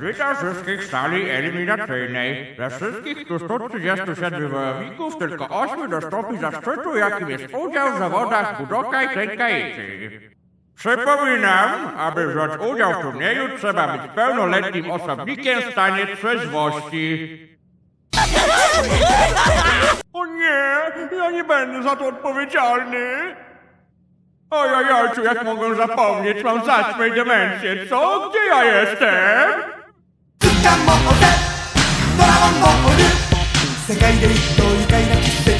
Witam wszystkich z sali eliminacyjnej. Ze wszystkich tu 137 wojowników tylko 8 dostąpi zaszczytu, jakim jest udział w zawodach Budoka i Klękajcy. Przypominam, aby wziąć udział w turnieju trzeba być pełnoletnim osobnikiem w stanie trzeźwości. O nie, ja nie będę za to odpowiedzialny. Ojojojciu, jak mogę zapomnieć, mam zaćmę i demencję, co? Gdzie ja jestem? 世界で一等愉快な奇跡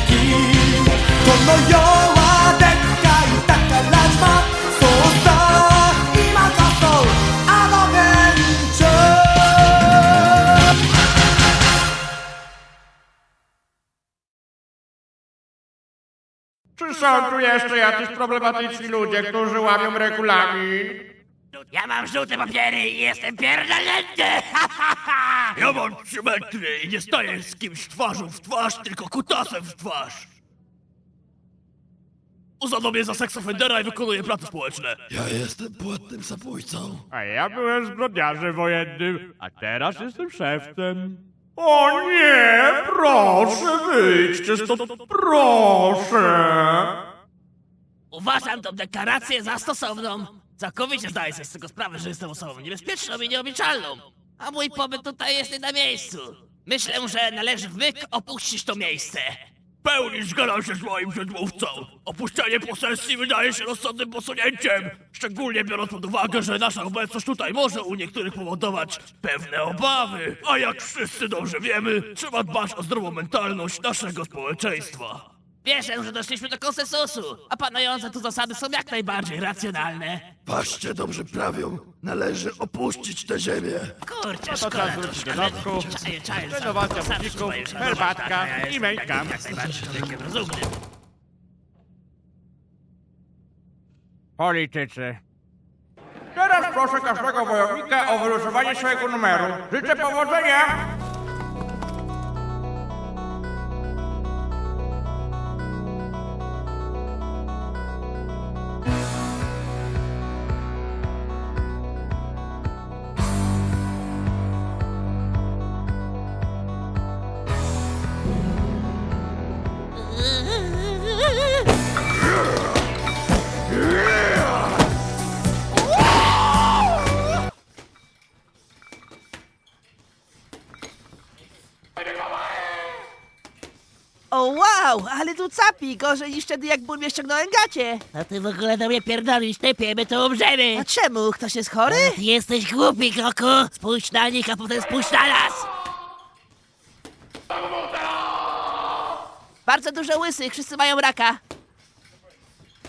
この世はでっかい宝島そうさ今こそアドベンチャー Czy są tu jeszcze jacyś problematyczni ludzie, którzy łamią regulamin? Ja mam żółte papiery i jestem pierdolnięty! Ja mam 3 metry i nie staję z kimś twarzą w twarz, tylko kutasem w twarz. Uznano mnie za seksofendera i wykonuję prace społeczne. Ja jestem płatnym zabójcą. A ja byłem zbrodniarzem wojennym, a teraz jestem szewcem. O nie, proszę wyjdźcie stąd, proszę. Uważam tą deklarację za stosowną. Całkowicie zdaję sobie z tego sprawę, że jestem osobą niebezpieczną i nieobliczalną. A mój pobyt tutaj jest nie na miejscu. Myślę, że należy w myk opuścić to miejsce. Pełni zgadzam się z moim przedmówcą. Opuszczenie posesji wydaje się rozsądnym posunięciem. Szczególnie biorąc pod uwagę, że nasza obecność tutaj może u niektórych powodować pewne obawy. A jak wszyscy dobrze wiemy, trzeba dbać o zdrową mentalność naszego społeczeństwa. Wierzę, że doszliśmy do konsensusu, a panujące tu zasady są jak najbardziej racjonalne. Patrzcie dobrze prawią. Należy opuścić tę ziemię. Kurczę, to szkoda czas wrócić do ale domku, czaję, renowacja się. herbatka Tak, ja i jestem make-up. Jak najbardziej człowiekiem rozumnym. Politycy. Teraz proszę każdego wojownika o wylosowanie swojego numeru. Życzę powodzenia! O wow, ale tu capi, gorzej niż wtedy jak burmistrz ściągnąłem gacie. A ty w ogóle do mnie pierdolisz, typie, my tu umrzemy! A czemu? Ktoś jest chory? Ty jesteś głupi, Goku! Spójrz na nich, a potem spójrz na nas! Bardzo dużo łysych, wszyscy mają raka.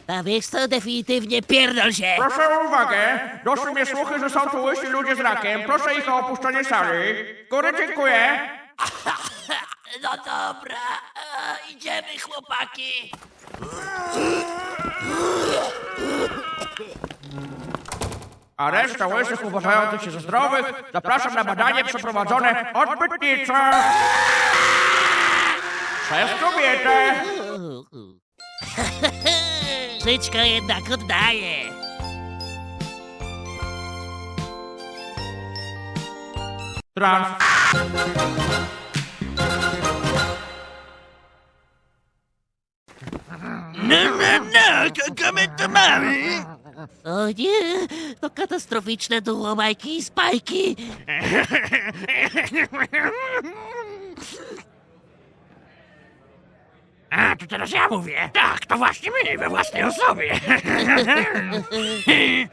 A wiesz co, definitywnie pierdol się! Proszę o uwagę. Doszły mnie słuchy, że są tu łysi ludzie z rakiem. Proszę ich o opuszczenie sali. Góry dziękuję. No dobra, idziemy chłopaki! A reszta łysych uważających się za zdrowych zapraszam na badanie przeprowadzone odbytnicze. Przez kobietę. Życzko jednak oddaje! Trans. No, komy to mamy? O nie, to katastroficzne duo Majki i Spajki! A, to teraz ja mówię. Tak, to właśnie my, we własnej osobie.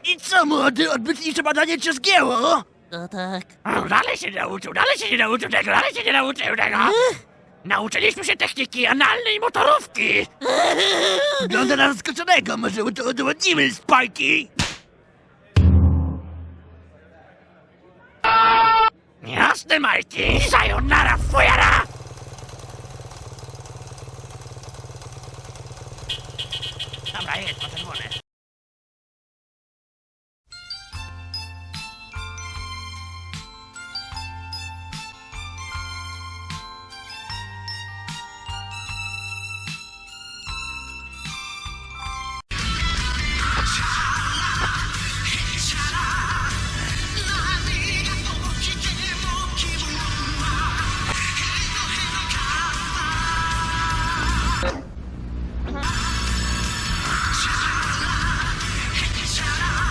I co, młody, odbytnicze badanie cię zgięło? No tak. O, dalej się nie nauczył, dalej się nie nauczył tego, dalej się nie nauczył tego. Nauczyliśmy się techniki analnej motorówki. Wygląda na zaskoczonego, może to udowodnimy, spajki. Jasne, Majki, sayonara, fujara. Dobra, jest, po czerwone.